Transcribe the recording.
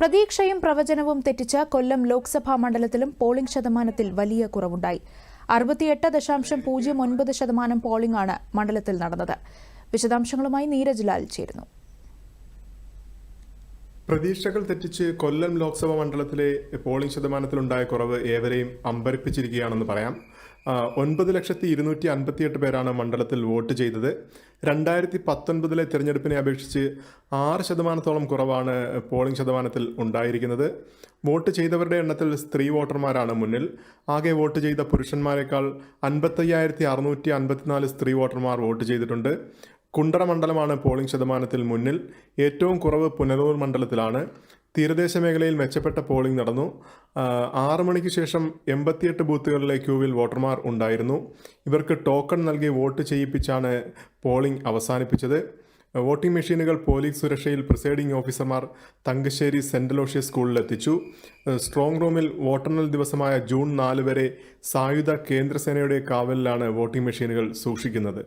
പ്രതീക്ഷയും പ്രവചനവും തെറ്റിച്ച കൊല്ലം ലോക്സഭാ മണ്ഡലത്തിലും പോളിംഗ് ശതമാനത്തിൽ വലിയ കുറവുണ്ടായി. അറുപത്തിയെട്ട് ദശാംശം പൂജ്യം ഒൻപത് ശതമാനം പോളിംഗ് ആണ് മണ്ഡലത്തിൽ നടന്നത്. വിശദാംശങ്ങളുമായി നീരജ് ലാൽ ചേരുന്നു. പ്രതീക്ഷകൾ തെറ്റിച്ച് കൊല്ലം ലോക്സഭാ മണ്ഡലത്തിലെ പോളിംഗ് ശതമാനത്തിലുണ്ടായ കുറവ് ഏവരെയും അമ്പരിപ്പിച്ചിരിക്കുകയാണെന്ന് പറയാം. ഒൻപത് ലക്ഷത്തി ഇരുന്നൂറ്റി അൻപത്തിയെട്ട് പേരാണ് മണ്ഡലത്തിൽ വോട്ട് ചെയ്തത്. രണ്ടായിരത്തി പത്തൊൻപതിലെ തിരഞ്ഞെടുപ്പിനെ അപേക്ഷിച്ച് ആറ് ശതമാനത്തോളം കുറവാണ് പോളിംഗ് ശതമാനത്തിൽ ഉണ്ടായിരിക്കുന്നത്. വോട്ട് ചെയ്തവരുടെ എണ്ണത്തിൽ സ്ത്രീ വോട്ടർമാരാണ് മുന്നിൽ. ആകെ വോട്ട് ചെയ്ത പുരുഷന്മാരെക്കാൾ അൻപത്തയ്യായിരത്തി അറുന്നൂറ്റി അൻപത്തിനാല് സ്ത്രീ വോട്ടർമാർ വോട്ട് ചെയ്തിട്ടുണ്ട്. കുണ്ടറ മണ്ഡലമാണ് പോളിംഗ് ശതമാനത്തിൽ മുന്നിൽ. ഏറ്റവും കുറവ് പുനലൂർ മണ്ഡലത്തിലാണ്. തീരദേശ മേഖലയിൽ മെച്ചപ്പെട്ട പോളിംഗ് നടന്നു. ആറു മണിക്ക് ശേഷം എൺപത്തിയെട്ട് ബൂത്തുകളിലെ ക്യൂവിൽ വോട്ടർമാർ ഉണ്ടായിരുന്നു. ഇവർക്ക് ടോക്കൺ നൽകി വോട്ട് ചെയ്യിപ്പിച്ചാണ് പോളിംഗ് അവസാനിപ്പിച്ചത്. വോട്ടിംഗ് മെഷീനുകൾ പോലീസ് സുരക്ഷയിൽ പ്രിസൈഡിംഗ് ഓഫീസർമാർ തങ്കശ്ശേരി സെൻട്രൽ ലോഷ്യസ് സ്കൂളിലെത്തിച്ചു സ്ട്രോങ് റൂമിൽ വോട്ടെണ്ണൽ ദിവസമായ ജൂൺ നാല് വരെ സായുധ കേന്ദ്രസേനയുടെ കാവലിലാണ് വോട്ടിംഗ് മെഷീനുകൾ സൂക്ഷിക്കുന്നത്.